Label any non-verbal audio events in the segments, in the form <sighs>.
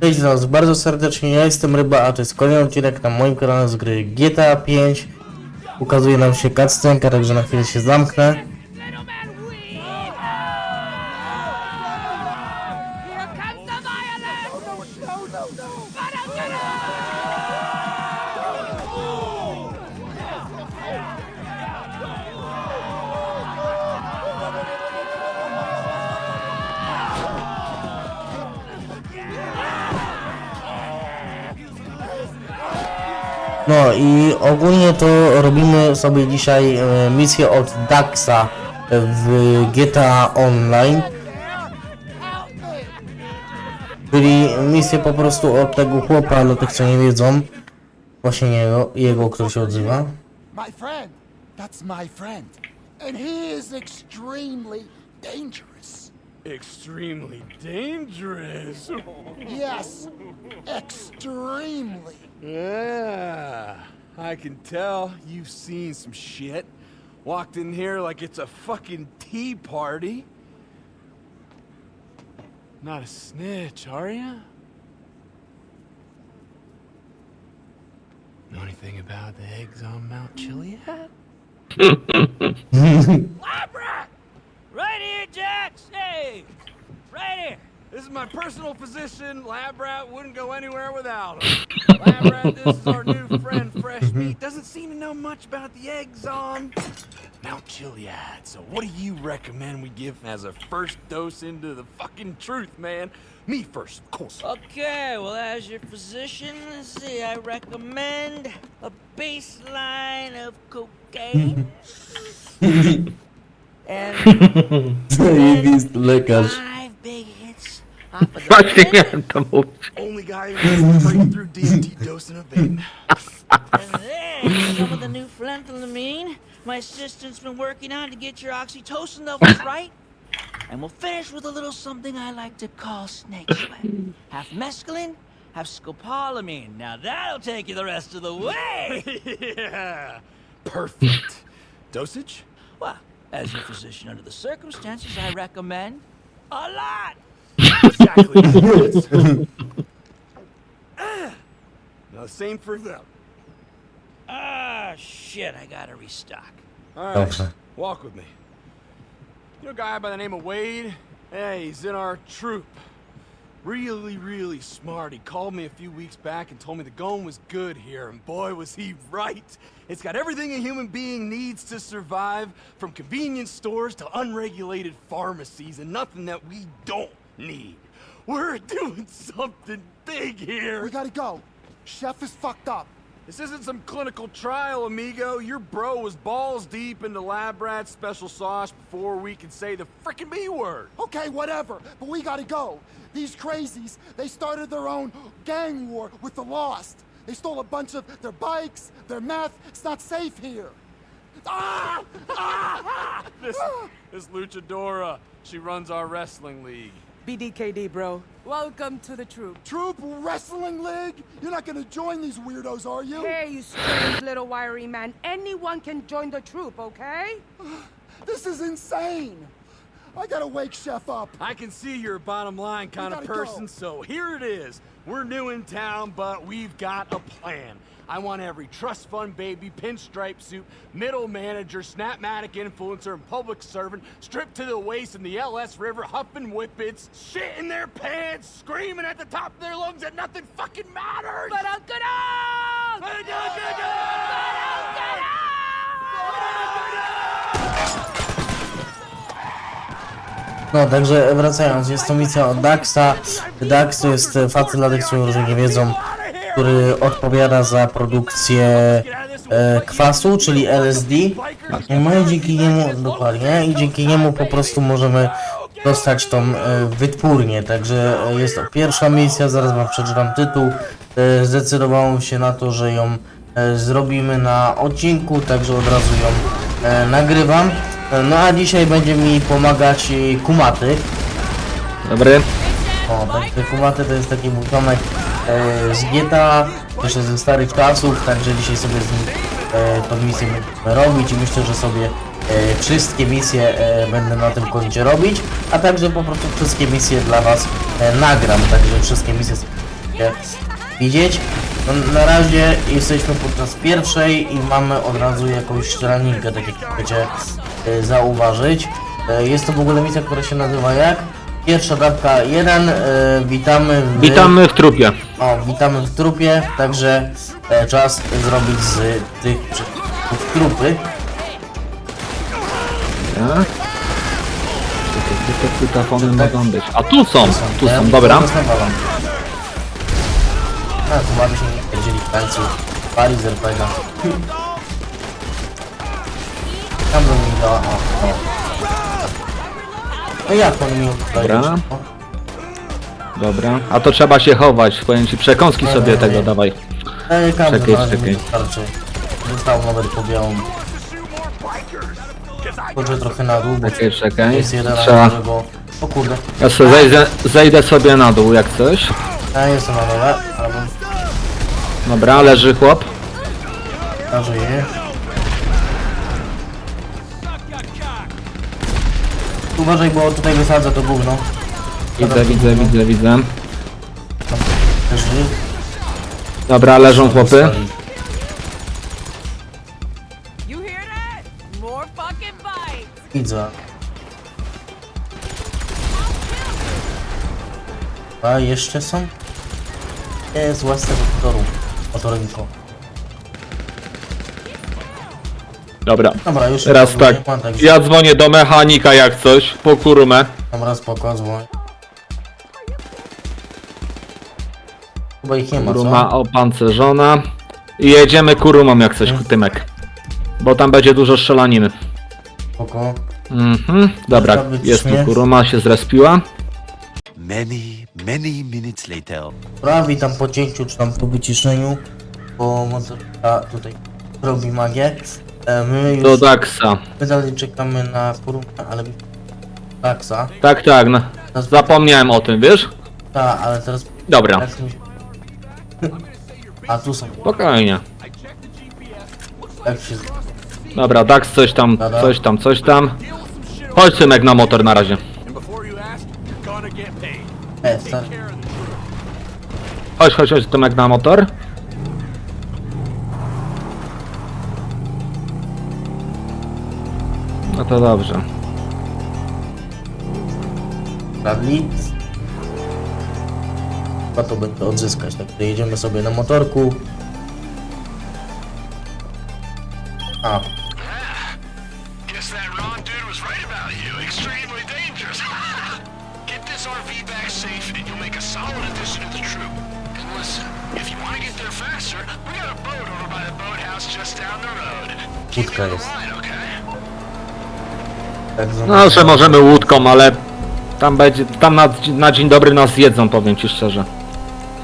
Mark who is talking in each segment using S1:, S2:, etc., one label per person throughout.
S1: Cześć was bardzo serdecznie, ja jestem Ryba, a to jest kolejny odcinek na moim kanale z gry GTA 5 Ukazuje nam się cutscenka, także na chwilę się zamknę ogólnie to robimy sobie dzisiaj e, misję od Daxa w GTA Online Czyli misję po prostu od tego chłopa, dla tych co nie wiedzą Właśnie jego, jego który się odzywa
S2: My friend. That's my friend. And he is extremely dangerous.
S3: Extremely dangerous.
S2: Yes, extremely.
S3: Yeah, I can tell you've seen some shit. Walked in here like it's a fucking tea party. Not a snitch, are you? Know anything about the eggs on Mount Chiliad? <laughs>
S4: Labrat! Right here, Jax! Hey! Right here!
S3: This is my personal physician. Lab rat wouldn't go anywhere without him. Lab this is our new friend, Fresh Meat. Doesn't seem to know much about the eggs on Mount Chiliad. So, what do you recommend we give as a first dose into the fucking truth, man? Me first, of course.
S4: Okay, well, as your physician, let's see, I recommend a baseline of cocaine. <laughs> and
S1: Zajebisty lekarz
S4: five big hits off of the
S5: Właśnie
S4: pen.
S5: miałem to mówić.
S3: Only guy who wants breakthrough DMT dosing a vein. <laughs>
S4: And then some of the new phenethylamine my assistant's been working on to get your oxytocin levels <laughs> right. And we'll finish with a little something I like to call snake sweat. <laughs> Half mescaline, half scopolamine. Now that'll take you the rest of the way.
S3: yeah, perfect. Dosage?
S4: well, as your physician under the circumstances, I recommend a lot.
S3: Exactly. <laughs> <laughs> now, same for them.
S4: Ah, shit, I gotta restock.
S3: All right,
S1: Dobrze.
S3: walk with me. You know a guy by the name of Wade? Hey, he's in our troop. Really, really smart. He called me a few weeks back and told me the going was good here, and boy, was he right. It's got everything a human being needs to survive, from convenience stores to unregulated pharmacies, and nothing that we don't need. We're doing something big here.
S2: We gotta go. Chef is fucked up.
S3: This isn't some clinical trial, amigo. Your bro was balls deep into lab rat special sauce before we could say the frickin' B word.
S2: Okay, whatever. But we gotta go. These crazies, they started their own gang war with the Lost. They stole a bunch of their bikes, their meth. It's not safe here. Ah! Ah!
S3: This, this luchadora, she runs our wrestling league.
S6: BDKD, bro. Welcome to the troop.
S2: Troop Wrestling League? You're not gonna join these weirdos, are you?
S6: Hey, you strange little wiry man. Anyone can join the troop, okay? <sighs>
S2: This is insane. I gotta wake Chef up.
S3: I can see you're a bottom line kind of
S2: gotta go.
S3: person, so here it is. We're new in town, but we've got a plan. I want every trust fund baby, pinstripe suit, middle manager, snapmatic influencer, and public servant stripped to the waist in the LS River, huffing whippets, shit in their pants, screaming at the top of their lungs that nothing fucking matters.
S6: But Uncle Dog!
S3: But Uncle Dog!
S1: No, także wracając, jest to misja od Daxa. Dax to jest facet dla tych, co może nie wiedzą, który odpowiada za produkcję e, kwasu, czyli LSD. No i dzięki niemu, dokładnie, i dzięki niemu po prostu możemy dostać tą e, wytwórnię. Także e, jest to pierwsza misja, zaraz wam przeczytam tytuł. E, zdecydowałem się na to, że ją e, zrobimy na odcinku, także od razu ją e, nagrywam. E, No a dzisiaj będzie mi pomagać e, Kumaty.
S5: Dobry.
S1: O, tak, Kumaty to jest taki mój e, z GTA, jeszcze ze starych czasów, także dzisiaj sobie z nim e, tą misję będziemy robić i myślę, że sobie e, wszystkie misje e, będę na tym koncie robić, a także po prostu wszystkie misje dla Was e, nagram, także wszystkie misje możecie widzieć. No, na razie jesteśmy podczas pierwszej i mamy od razu jakąś strzelankę, tak jak możecie e, zauważyć. E, jest to w ogóle misja, która się nazywa jak? Pierwsza dawka 1, e, witamy w...
S5: Witamy w trupie.
S1: O, witamy w trupie, także e, czas zrobić z tych przeciwników trupy.
S5: Tak? Czekaj, Gdzie te mogą być? A tu są, tu są, dobra.
S1: A, tu ładnie się nie pierdzieli w końcu. Pali z. Tam bym mi dała, o, o. No jak on mi
S5: Dobra. Dobra. A to trzeba się chować, powiem ci, przekąski sobie tego dawaj.
S1: Ej, kamzy
S5: Czekaj,
S1: na razie
S5: czekaj.
S1: mi wystarczy. Został nawet po białą. Chodzę trochę na dół, bo
S5: Czekaj, czekaj.
S1: jest jeden,
S5: Trzeba.
S1: ale go... O kurde.
S5: Ja sobie zejdę, zejdę sobie na dół jak coś.
S1: Ja jestem na dole, albo
S5: Dobra, leży chłop.
S1: ja żyję. Uważaj, bo tutaj wysadzę to gówno.
S5: Widzę, widzę, widzę, widzę. Dobra, leżą chłopy.
S6: You hear that? More fucking bites.
S1: Widzę. A jeszcze są? Jest własne motoru. Motorynko.
S5: Dobra.
S1: Dobra, już
S5: Teraz
S1: nie
S5: tak.
S1: także-
S5: Ja dzwonię do mechanika jak coś, po kurumę.
S1: Dobra, spoko, dzwoń. Chyba ich nie ma,
S5: Kuruma
S1: co?
S5: opancerzona. I jedziemy kurumą jak coś, Tymek. Bo tam będzie dużo strzelaniny.
S1: Spoko.
S5: Mhm, dobra, jest tu kuruma, się zrespiła.
S7: Many, many minutes later.
S1: Dobra, witam po cięciu, czy tam po wyciszeniu. Bo motorka tutaj robi magię. E, my już
S5: Do Daxa.
S1: my dalej czekamy na kurumę, ale taksa.
S5: Tak, tak, no. zapomniałem o tym, wiesz?
S1: Ta, ale teraz
S5: Dobra,
S1: jak mi się... A tu są,
S5: spokojnie.
S1: jak się...
S5: Dobra, Dax coś tam,
S1: Dobra.
S5: coś tam, coś tam. Chodź Tymek na motor na razie.
S1: E,
S5: Chodź, chodź, chodź Tymek na motor. No to dobrze.
S1: Bradley. Chyba to będzie odzyskać, tak to jedziemy sobie na motorku. A, <laughs> Łódka jest. tak
S5: No, że możemy łódką, ale tam będzie, tam na, na dzień dobry nas zjedzą, powiem ci szczerze.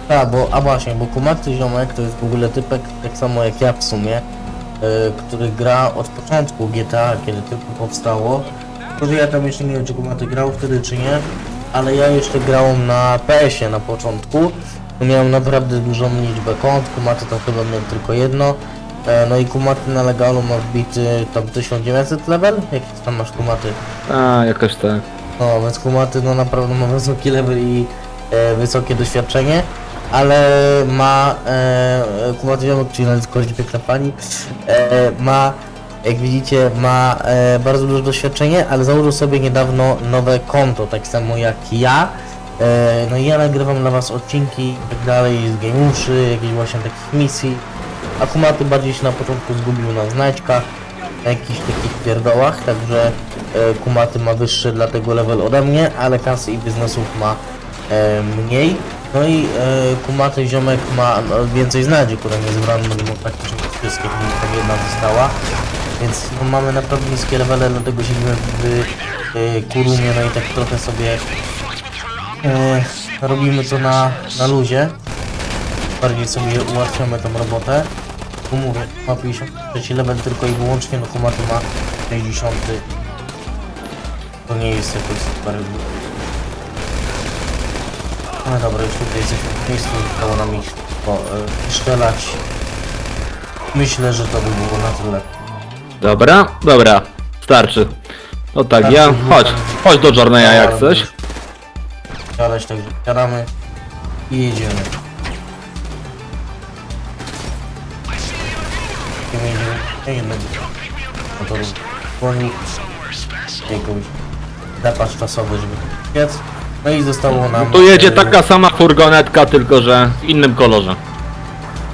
S1: Tak, bo, a właśnie, bo Kumaty Ziomek to jest w ogóle typek, tak samo jak ja w sumie, y, który gra od początku GTA, kiedy tylko powstało. Tylko, że ja tam jeszcze nie wiem, czy Kumaty grał wtedy, czy nie, ale ja jeszcze grałem na PS-ie na początku. Miałem naprawdę dużą liczbę kont, Kumaty tam chyba miał tylko jedno. E, No i Kumaty na legalu ma wbity tam 1900 level? Jaki tam masz Kumaty?
S5: A, jakoś tak.
S1: No, więc Kumaty no naprawdę ma wysoki level i e, wysokie doświadczenie, ale ma e, Kumaty Ziomek, czyli na Discordzie piękna pani, e, ma, jak widzicie, ma e, bardzo duże doświadczenie, ale założył sobie niedawno nowe konto, tak samo jak ja. E, no i ja nagrywam dla was odcinki i tak dalej z gamuszy, jakichś właśnie takich misji. A Kumaty bardziej się na początku zgubił na znajdźkach, na jakichś takich pierdołach, także e, Kumaty ma wyższy dlatego level ode mnie, ale kasy i biznesów ma e, mniej. No i e, Kumaty ziomek ma no, więcej znajdzie, które nie zebrano, bo praktycznie wszystkie, tam jedna została. Więc no, mamy naprawdę niskie levele, dlatego siedzimy w e, Kurumie, no i tak trochę sobie e, robimy to na, na luzie. Bardziej sobie ułatwiamy tą robotę. Tu mówię, ma 53 level tylko i wyłącznie, no Kumaty ma 60. To nie jest jakoś super. No dobra, już tutaj jesteśmy w miejscu, zostało nam ich po, e, y, strzelać. Myślę, że to by było na tyle.
S5: Dobra, dobra, starczy. No tak, ja, no chodź, tak. chodź do Jorneya jak chcesz.
S1: Siadać, także siadamy i jedziemy. I jedziemy, ja nie no, będę no motoru dzwonił, jakąś zapas czasowy, żeby biec. No i zostało nam...
S5: Tu jedzie
S1: e,
S5: taka sama furgonetka, tylko że w innym kolorze.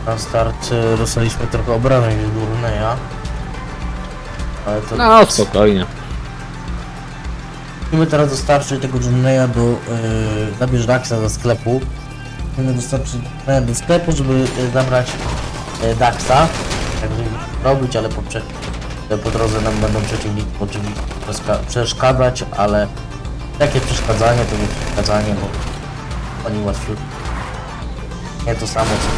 S1: Na start e, dostaliśmy trochę obrażeń z Durneya. Ale to...
S5: No spokojnie.
S1: Musimy teraz dostarczyć tego Durneya do... Yy, zabierz Daxa do sklepu. Musimy dostarczyć Durneya do sklepu, żeby e, zabrać e, Daxa. Żeby robić, ale po, e, po drodze nam będą przeciwnicy oczywiście przeszka- przeszkadzać, ale takie przeszkadzanie to nie przeszkadzanie, bo oni łatwiej. Nie to samo co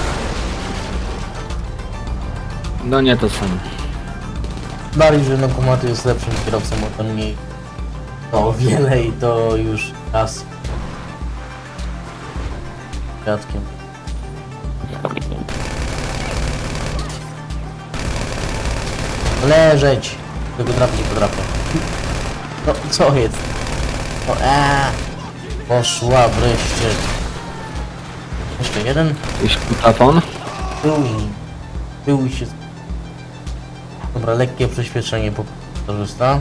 S5: No nie to samo.
S1: Dali, że Nokumaty jest lepszym kierowcą, bo to mniej to o wiele i to już raz świadkiem. Leżeć! Tego trafię nie potrafię. No co jest? O, eee. Poszła wreszcie. Jeszcze jeden?
S5: Jakiś kutafon?
S1: Był Był się. Dobra, lekkie przyspieszenie po korzysta.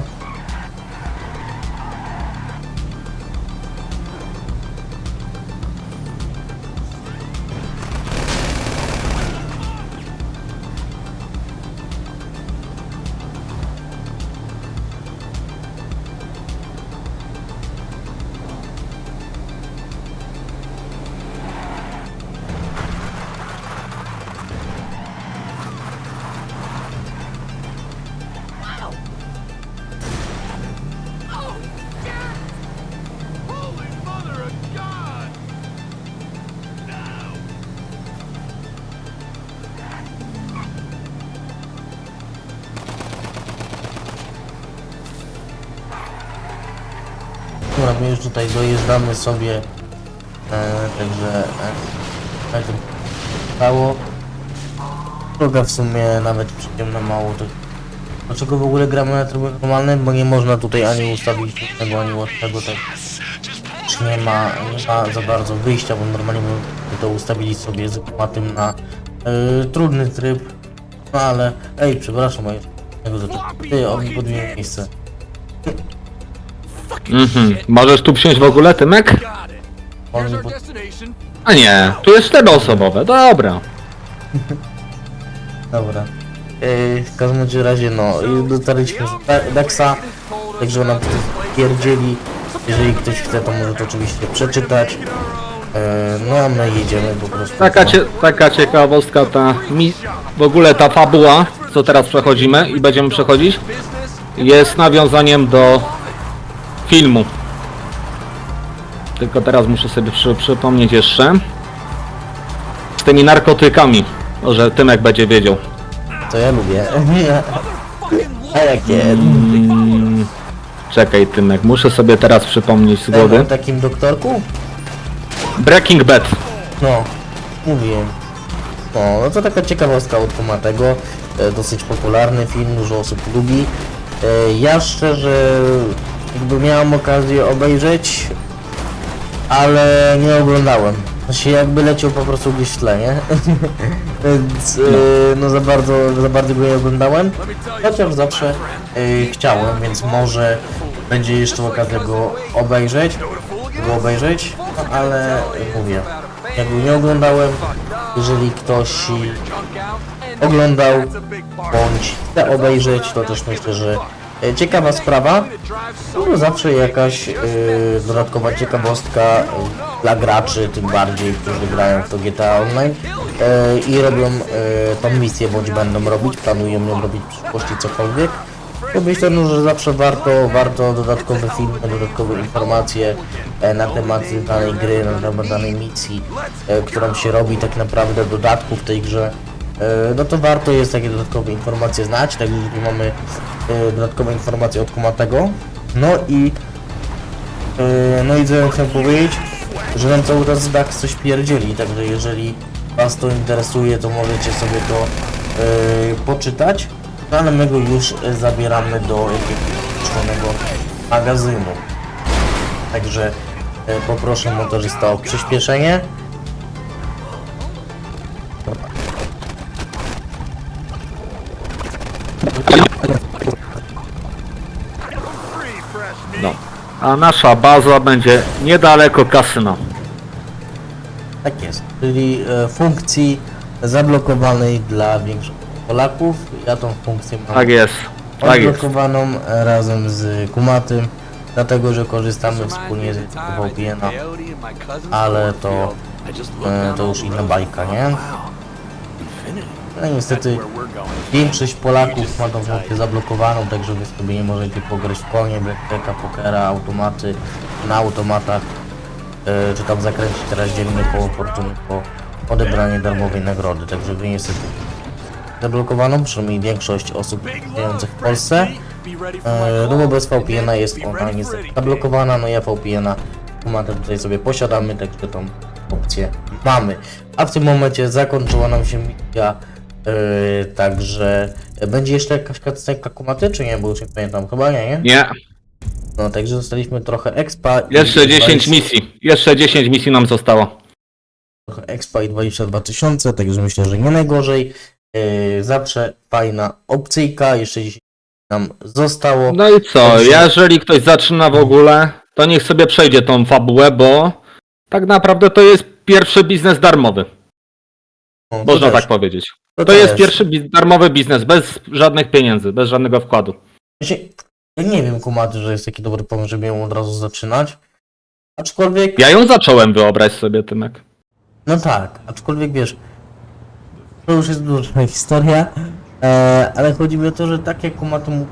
S1: Dobra, my już tutaj dojeżdżamy sobie. E, także. E, tak to stało. Droga w sumie nawet przyjemna mało. To, dlaczego w ogóle gramy na trybie normalnym? Bo nie można tutaj ani ustawić tego, ani łatwego. Tak. Nie ma, nie ma za bardzo wyjścia, bo normalnie by to ustawili sobie z tym na e, trudny tryb. No ale, ej, przepraszam, moje. Tego zaczęło. Ty, on mi podmienił miejsce.
S5: Mhm. Możesz tu wsiąść w ogóle, Tymek?
S3: Got it.
S1: On
S3: Here's
S1: mi
S3: our
S1: pod...
S3: destination.
S5: A nie, tu jest czteroosobowe, dobra. <laughs>
S1: Dobra. Yy, w każdym bądź razie, no, i dotarliśmy z Daxa, także nam tutaj pierdzieli. Jeżeli ktoś chce, to może to oczywiście przeczytać. Yy, no, a my jedziemy po prostu.
S5: Taka, cie, taka ciekawostka, ta mi, w ogóle ta fabuła, co teraz przechodzimy i będziemy przechodzić, jest nawiązaniem do filmu. Tylko teraz muszę sobie przy, przypomnieć jeszcze. Z tymi narkotykami, że Tymek będzie wiedział.
S1: To ja lubię. <laughs> a jakie?
S5: Mm, czekaj Tymek, muszę sobie teraz przypomnieć z głowy.
S1: o takim doktorku?
S5: Breaking Bad.
S1: No, mówiłem. No, no to taka ciekawostka od Tomatego. E, dosyć popularny film, dużo osób lubi. E, ja szczerze, jakby miałem okazję obejrzeć, ale nie oglądałem. Znaczy jakby leciał po prostu gdzieś w tle, nie? <laughs> Więc e, no za bardzo, za bardzo go nie oglądałem. Chociaż zawsze e, chciałem, więc może będzie jeszcze okazja go obejrzeć go obejrzeć, no, ale mówię, jakby nie oglądałem, jeżeli ktoś oglądał bądź chce obejrzeć, to też myślę, że ciekawa sprawa, no zawsze jakaś e, dodatkowa ciekawostka e, dla graczy, tym bardziej, którzy grają w to GTA Online e, i robią e, tą misję, bądź będą robić, planują ją robić w przyszłości cokolwiek. To myślę, no, że zawsze warto, warto dodatkowe filmy, dodatkowe informacje e, na temat danej gry, na temat danej misji, e, którą się robi, tak naprawdę dodatków w tej grze. E, no to warto jest takie dodatkowe informacje znać, tak jeżeli mamy e, dodatkowe informacje od Kumatego. No i e, no i co chcę powiedzieć, że nam cały czas Dax coś pierdzieli, także jeżeli Was to interesuje, to możecie sobie to poczytać. No, ale my go już zabieramy do jakiegoś magazynu. Także poproszę motorzysta o przyspieszenie.
S5: A nasza baza będzie niedaleko kasyna.
S1: Tak jest, czyli e, funkcji zablokowanej dla większości Polaków. Ja tą funkcję mam
S5: Tak jest. Tak jest.
S1: odblokowaną e, razem z Kumatym, dlatego że korzystamy wspólnie z VPN-a, ale to, e, to już inna bajka, nie? No niestety większość Polaków ma tą funkcję zablokowaną, także wy sobie nie możecie pograć w konie, blackjacka, pokera, automaty, na automatach, e, czy tam zakręcić teraz dziennie koło fortuny po odebranie darmowej nagrody, także wy niestety zablokowaną, przynajmniej większość osób żyjących w Polsce. E, no bo bez VPN-a jest ona niestety zablokowana, no ja VPN-a tutaj sobie posiadamy, także tą opcję mamy. A w tym momencie zakończyła nam się misja, e, także będzie jeszcze jakaś cutscenka Kumaty, czy nie? Bo już nie pamiętam, chyba nie, nie?
S5: Nie.
S1: No także dostaliśmy trochę expa. i
S5: Jeszcze 10
S1: 20
S5: misji. Jeszcze 10 misji nam zostało.
S1: trochę expa i 22 tysiące, także myślę, że nie najgorzej. E, zawsze fajna opcyjka, jeszcze 10 nam zostało.
S5: No i co? Jeżeli ktoś zaczyna w ogóle, to niech sobie przejdzie tą fabułę, bo tak naprawdę to jest pierwszy biznes darmowy.
S1: No, to
S5: Można
S1: też,
S5: tak powiedzieć.
S1: To
S5: To jest pierwszy bi- darmowy biznes, bez żadnych pieniędzy, bez żadnego wkładu.
S1: Znaczy, Ja nie wiem, kumaty, że jest taki dobry pomysł, żeby ją od razu zaczynać. Aczkolwiek,
S5: Ja ją zacząłem, wyobraź sobie, Tymek.
S1: no tak, aczkolwiek wiesz, to już jest dłuższa <laughs> historia, e, ale chodzi mi o to, że tak jak kumaty mówi,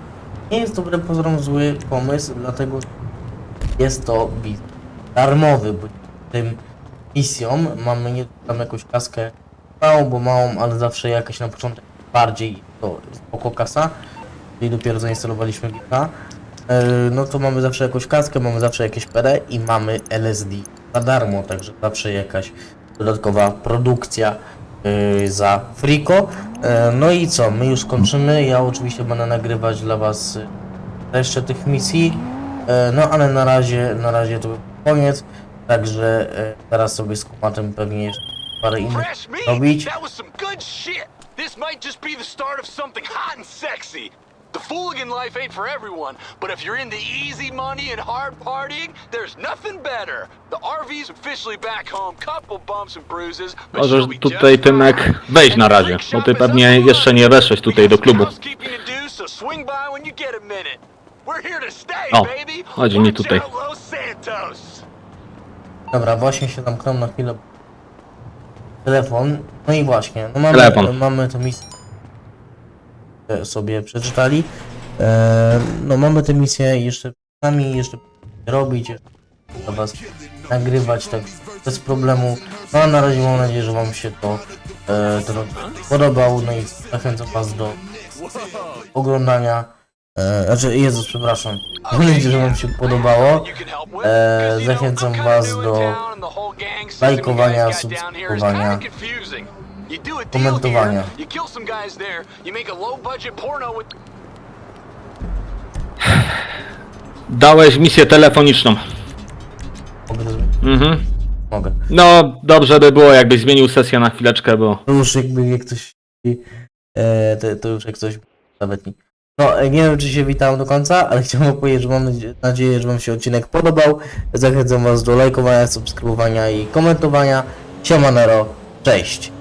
S1: nie jest dobry pozorom zły pomysł, dlatego jest to biznes darmowy, bo tym misją mamy nie tam jakąś kaskę małą, bo małą, ale zawsze jakaś na początek bardziej to spoko kasa, i dopiero zainstalowaliśmy GTA, e, no to mamy zawsze jakąś kaskę, mamy zawsze jakieś PD i mamy LSD za darmo, także zawsze jakaś dodatkowa produkcja e, za friko. E, No i co, my już kończymy, ja oczywiście będę nagrywać dla was jeszcze tych misji, no ale na razie, na razie to koniec, także teraz sobie z kumatem pewnie jeszcze parę innych
S8: Fresh meat?
S1: robić.
S8: That was some good shit. This might just be the start of something hot and sexy. The fooligan life ain't for everyone, but if you're into easy money and hard partying, there's nothing better. The RV's officially back home, couple bumps and bruises, but
S5: Możesz tutaj,
S8: just
S5: Tymek, wejść na razie, bo ty pewnie jeszcze nie weszłeś tutaj do
S8: got
S5: klubu.
S8: some housekeeping to do, so swing by when you get a minute. We're here to stay,
S5: O,
S8: baby.
S5: chodzi mi tutaj.
S1: Dobra, właśnie się zamknął na chwilę. Telefon. No i właśnie, no mamy,
S5: Telefon.
S1: mamy tę misję. e, sobie przeczytali. E, no mamy tę misję jeszcze sami, jeszcze robić, jeszcze dla was nagrywać tak bez problemu. No a na razie mam nadzieję, że wam się to e, ten odcinek podobał. No i zachęcam was do oglądania. E, znaczy, Jezus, przepraszam. Mam nadzieję, że wam się podobało. E, zachęcam was do lajkowania, subskrybowania, komentowania.
S5: Dałeś misję telefoniczną.
S1: Mogę to zrobić?
S5: Mhm.
S1: Mogę.
S5: No, dobrze by było, jakbyś zmienił sesję na chwileczkę, bo
S1: To już jakby jak ktoś... E, to, to już jak ktoś nawet nie... No, nie wiem czy się witałem do końca, ale <laughs> chciałem powiedzieć, że mam nadzie- nadzieję, że wam się odcinek podobał. Zachęcam was do lajkowania, subskrybowania i komentowania. Siemanero, cześć!